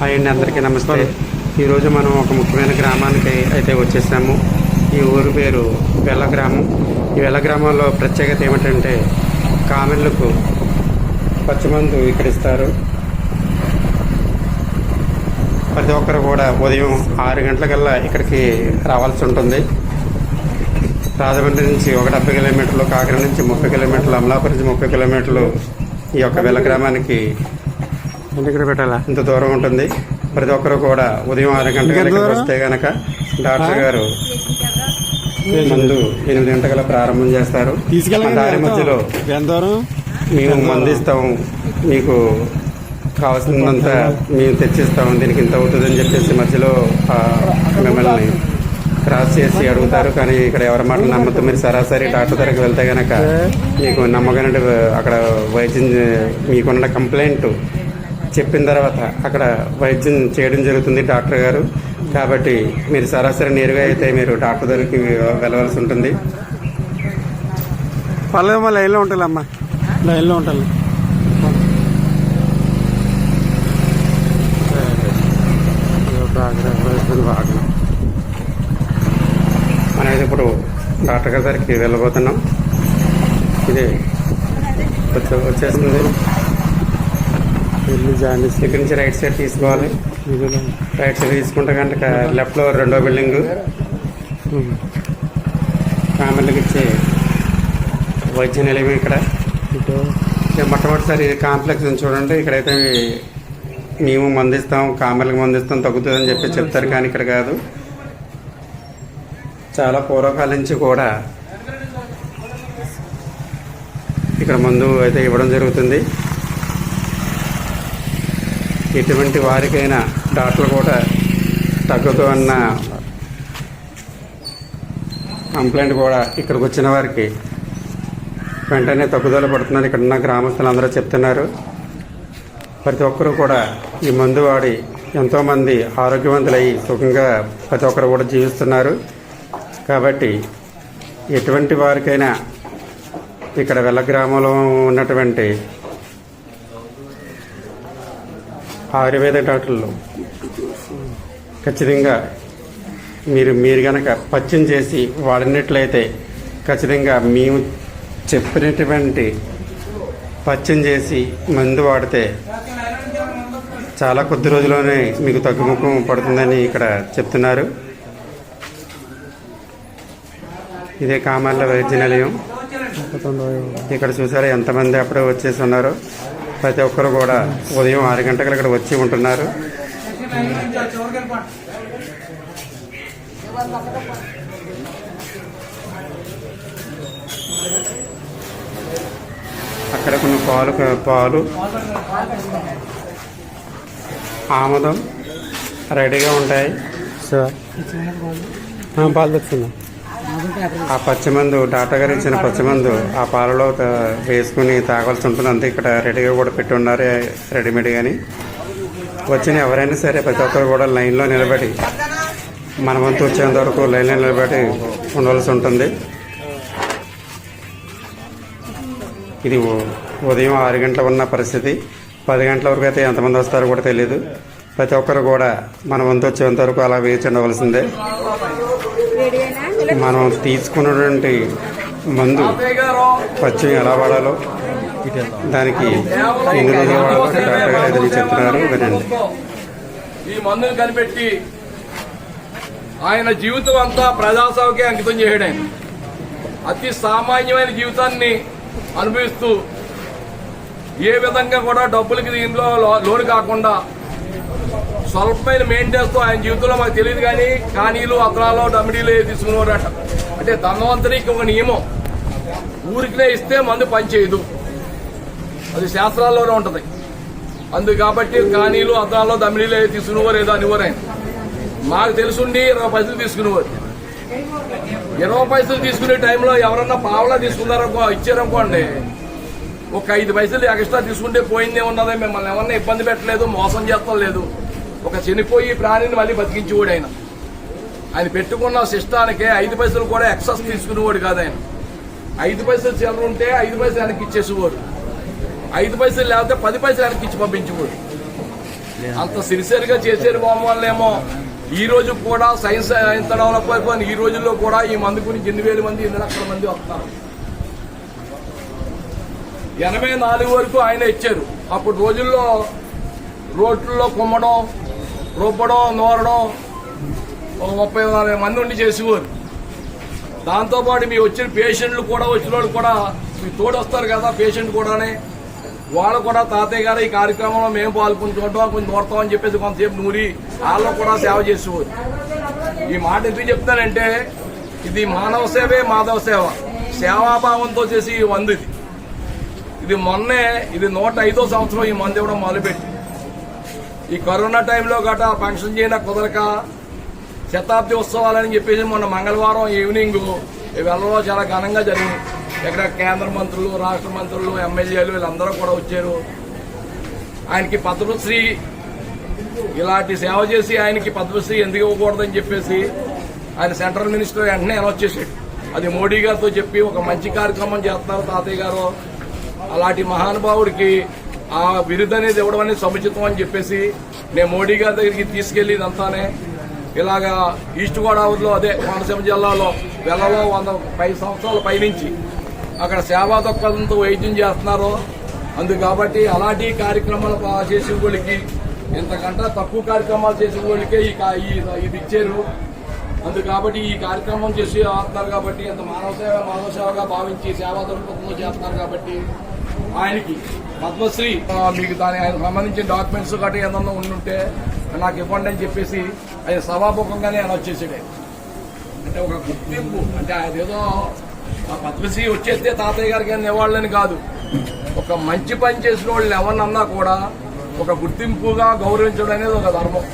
Hi అండి అందరికీ నమస్తే. ఈరోజు మనం ఒక ముఖ్యమైన గ్రామానికి అయితే వచ్చేసాము. ఈ ఊరు పేరు వెల్ల గ్రామం. ఈ వెల్ల గ్రామంలో ప్రత్యేకత ఏమిటంటే కామెన్లకు పచ్చిమందు ఇక్కడ ఇస్తారు ప్రతి ఒక్కరు కూడా ఉదయం ఆరు గంటలకల్లా ఇక్కడికి రావాల్సి ఉంటుంది. రాజమండ్రి నుంచి ఒక డెబ్బై కిలోమీటర్లు కాకినాడ నుంచి ముప్పై కిలోమీటర్లు అమలాపురం నుంచి ముప్పై కిలోమీటర్లు ఈ యొక్క వెల్ల గ్రామానికి ఇక్కడ పెట్టాలా? ఇంత దూరం ఉంటుంది. ప్రతి ఒక్కరు కూడా ఉదయం ఆరు గంటలకు? వస్తే గనక డాక్టర్ గారు మందు ఎనిమిది గంటల ప్రారంభం చేస్తారు. దారి మధ్యలో మేము మందు ఇస్తాం మీకు కావాల్సినంత మేము తెచ్చిస్తాం. దీనికి ఇంత అవుతుందని చెప్పేసి మధ్యలో ఆ, మిమ్మల్ని క్రాస్ చేసి అడుగుతారు. కానీ ఇక్కడ ఎవరి మాట నమ్మతో మీరు సరాసరి డాక్టర్ దగ్గరికి వెళ్తే గనక మీకు నమ్మకమైన అక్కడ వైద్యం మీకున్న కంప్లైంట్ చెప్పిన తర్వాత అక్కడ వైద్యం చేయడం జరుగుతుంది డాక్టర్ గారు. కాబట్టి మీరు సరాసరి నేరుగా అయితే మీరు డాక్టర్ దగ్గరికి వెళ్ళవలసి ఉంటుంది. పర్లేదు లైన్లో ఉంటాయి అమ్మా లైన్లో ఉంటాను మనమైతే ఇప్పుడు డాక్టర్ గారి దగ్గరికి వెళ్ళబోతున్నాం. ఇది వచ్చే- వచ్చేస్తుంది. వెళ్ళి జాయిన్ ఇక్కడి నుంచి రైట్ సైడ్ తీసుకోవాలి. రైట్ సైడ్ తీసుకుంటే కనుక లెఫ్ట్లో రెండో బిల్డింగ్. ఫ్యామిలీకి ఇచ్చే వైద్య నిలయం ఇక్కడ. మొట్టమొదటిసారి కాంప్లెక్స్ ఉంది చూడండి. ఇక్కడైతే మేము మందిస్తాం కామెర్లకు మందిస్తాం తగ్గుతుందని చెప్పి చెప్తారు కానీ ఇక్కడ కాదు. చాలా పూర్వకాలం నుంచి కూడా ఇక్కడ మందు అయితే ఇవ్వడం జరుగుతుంది. ఎటువంటి వారికైనా డాక్టర్లు కూడా తగ్గదు అన్న కంప్లైంట్ కూడా ఇక్కడికి వచ్చిన వారికి వెంటనే తగ్గుదల పడుతున్నారు ఇక్కడ ఉన్న గ్రామస్తులు అందరూ చెప్తున్నారు. ప్రతి ఒక్కరూ కూడా ఈ మందు వాడి ఎంతోమంది ఆరోగ్యవంతులయ్యి సుఖంగా ప్రతి ఒక్కరు కూడా జీవిస్తున్నారు. కాబట్టి ఎటువంటి వారికైనా ఇక్కడ వెల్ల గ్రామంలో ఉన్నటువంటి ఆయుర్వేద డాక్టర్లు. ఖచ్చితంగా మీరు మీరు గనక పచ్చం చేసి వాడినట్లయితే ఖచ్చితంగా మేము చెప్పినటువంటి పచ్చం చేసి మందు వాడితే చాలా కొద్ది రోజుల్లోనే మీకు తగ్గుముఖం పడుతుందని ఇక్కడ చెప్తున్నారు. ఇదే కామాల వైద్య నిలయం ఇక్కడ చూసారా ఎంతమంది అప్పుడే వచ్చేసి ఉన్నారు. ప్రతి ఒక్కరు కూడా ఉదయం ఆరు గంటలకు ఇక్కడ వచ్చి ఉంటున్నారు. అక్కడ కొన్ని పాలు పాలు ఆముదం రెడీగా ఉంటాయి. సార్. పాలు తెచ్చుకుందాం. ఆ పచ్చిమందు డాక్టర్ గారు ఇచ్చిన పచ్చిమందు ఆ పాలలో వేసుకుని తాగాల్సి ఉంటుంది. అంతే ఇక్కడ రెడీగా కూడా పెట్టి ఉన్నారు రెడీమేడ్ కానీ వచ్చిన ఎవరైనా సరే ప్రతి ఒక్కరు కూడా లైన్లో నిలబడి మన వంతు వచ్చేంత వరకు లైన్లో నిలబడి ఉండవలసి ఉంటుంది. ఇది ఉదయం ఆరు గంటల ఉన్న పరిస్థితి. పది గంటల వరకు అయితే ఎంతమంది వస్తారో కూడా తెలియదు ప్రతి ఒక్కరు కూడా మన వంతు వచ్చేంత వరకు అలా వేచి ఉండవలసిందే. మనం తీసుకున్నటువంటి మందు పచ్చిమి ఎలా వాడాలో దానికి ఎన్ని రోజులు వాడాలో డాక్టర్ గారు ఏదైనా చెప్తున్నారు? వినండి. ఈ మందుని కనిపెట్టి ఆయన జీవితం అంతా ప్రజాసేవకే అంకితం చేయడం ఆయన. అతి సామాన్యమైన జీవితాన్ని అనుభవిస్తూ ఏ విధంగా కూడా డబ్బులకి దీంట్లో లో- లోను కాకుండా స్వల్పమైన మెయింటెనెన్స్తో ఆయన జీవితంలో మాకు తెలియదు కానీ కానీలు అతనాలు డమిడీలు తీసుకునేవారట అంటే. ధనవంతరికి ఒక నియమం. ఊరికినే ఇస్తే మందు పనిచేయదు. అది శాస్త్రాల్లోనే ఉంటుంది. అందు కాబట్టి కానీలు అద్దాల్లో దమిడీలు తీసుకునేవారు ఏదో అనేవారు ఆయన. మాకు తెలుసుండి ఇరవై పైసలు తీసుకునేవారు. ఇరవై పైసలు తీసుకునే టైంలో ఎవరన్నా పావలా తీసుకున్నారనుకో ఇచ్చారనుకోండి ఒక ఐదు పైసలు ఎక్స్ట్రా తీసుకుంటే పోయిందే ఉన్నదే మిమ్మల్ని ఎవరన్నా ఇబ్బంది పెట్టలేదు మోసం చేస్తాం లేదు ఒక చనిపోయి ప్రాణిని మళ్ళీ బతికించేవాడు ఆయన. ఆయన పెట్టుకున్న సిస్టానికే ఐదు పైసలు కూడా ఎక్సెస్ తీసుకునేవాడు కాదు ఆయన. ఐదు పైసలు చిల్లర ఉంటే ఐదు పైసలు వెనక్కి ఇచ్చేసేవాడు. ఐదు పైసలు లేకపోతే పది పైసలు వెనక్కి ఇచ్చి పంపించేవాడు. అంత సిన్సియర్గా చేసేది బాబు వాళ్ళేమో. ఈ రోజు కూడా సైన్స్ ఎంత డెవలప్ అయిపోయింది. ఈ రోజుల్లో కూడా ఈ మంది గురించి ఎన్ని వేల మంది ఎన్ని లక్షల మంది వస్తున్నారు. ఎనభై నాలుగు వరకు ఆయన ఇచ్చారు. అప్పుడు రోజుల్లో రోడ్లలో కుమ్మడం రొప్పడం నూరడం ఒక ముప్పై నాలుగు మంది ఉండి చేసేవారు. దాంతోపాటు మీ వచ్చిన పేషెంట్లు కూడా వచ్చిన వాళ్ళు కూడా మీ తోడు వస్తారు కదా పేషెంట్ కూడానే. వాళ్ళు కూడా తాతయ్య గారు ఈ కార్యక్రమంలో మేము పాల్గొంటుంటాం కొంచెం నూరుతాం అని చెప్పేసి కొంతసేపు నూరి వాళ్ళు కూడా సేవ చేసేవారు. ఈ మాట ఎందుకు చెప్తానంటే ఇది మానవ సేవే మాధవ సేవ. సేవాభావంతో చేసి ఈ ఇది మొన్నే ఇది నూట ఐదో సంవత్సరం ఈ మందు ఇవ్వడం మొదలుపెట్టి. ఈ కరోనా టైంలో గట ఫంక్షన్ చేయన కుదరక శతాబ్ది ఉత్సవాలని చెప్పేసి మొన్న మంగళవారం ఈవినింగ్ ఈ చాలా ఘనంగా జరిగింది. ఇక్కడ కేంద్ర మంత్రులు రాష్ట్ర మంత్రులు ఎమ్మెల్యేలు వీళ్ళందరూ కూడా వచ్చారు. ఆయనకి పద్మశ్రీ ఇలాంటి సేవ చేసి ఆయనకి పద్మశ్రీ ఎందుకు ఇవ్వకూడదని చెప్పేసి ఆయన సెంట్రల్ మినిస్టర్ వెంటనే అనౌన్స్ చేశాడు. అది మోడీ గారితో చెప్పి ఒక మంచి కార్యక్రమం చేస్తున్నారు తాతయ్య గారు. అలాంటి మహానుభావుడికి ఆ బిరుదు అనేది ఇవ్వడం అనేది సముచితం అని చెప్పేసి నేను మోడీ గారి దగ్గరికి తీసుకెళ్ళి ఇదంతానే ఇలాగా ఈస్ట్ గోదావరిలో అదే కోనసీమ జిల్లాలో వెళ్ళలో వంద పది సంవత్సరాల పైనుంచి అక్కడ సేవా దొక్కలతో వైద్యం చేస్తున్నారు. అందు కాబట్టి అలాంటి కార్యక్రమాలు చేసిన చేసే వాళ్ళకి ఇంతకంటే తక్కువ కార్యక్రమాలు చేసే వాళ్ళకే ఈ- ఇది ఇచ్చారు. అందు కాబట్టి ఈ కార్యక్రమం చేసి ఆస్తున్నారు కాబట్టి అంత మానవ సేవ మానవ సేవగా భావించి సేవా దృక్పథంలో చేస్తున్నారు కాబట్టి ఆయనకి పద్మశ్రీ మీకు దాని ఆయన సంబంధించిన డాక్యుమెంట్స్ గట్రా ఏదన్నా ఉండుంటే నాకు ఇవ్వండి అని చెప్పేసి ఆయన సభాముఖంగానే ఆయన వచ్చేసాడు అంటే ఒక గుర్తింపు అంటే ఏదో ఆ పద్మశ్రీ వచ్చేస్తే తాతయ్య గారికి ఏం ఇవ్వాలని కాదు. ఒక మంచి పని చేసిన వాళ్ళు ఎవరినన్నా కూడా ఒక గుర్తింపుగా గౌరవించడం అనేది ఒక ధర్మం.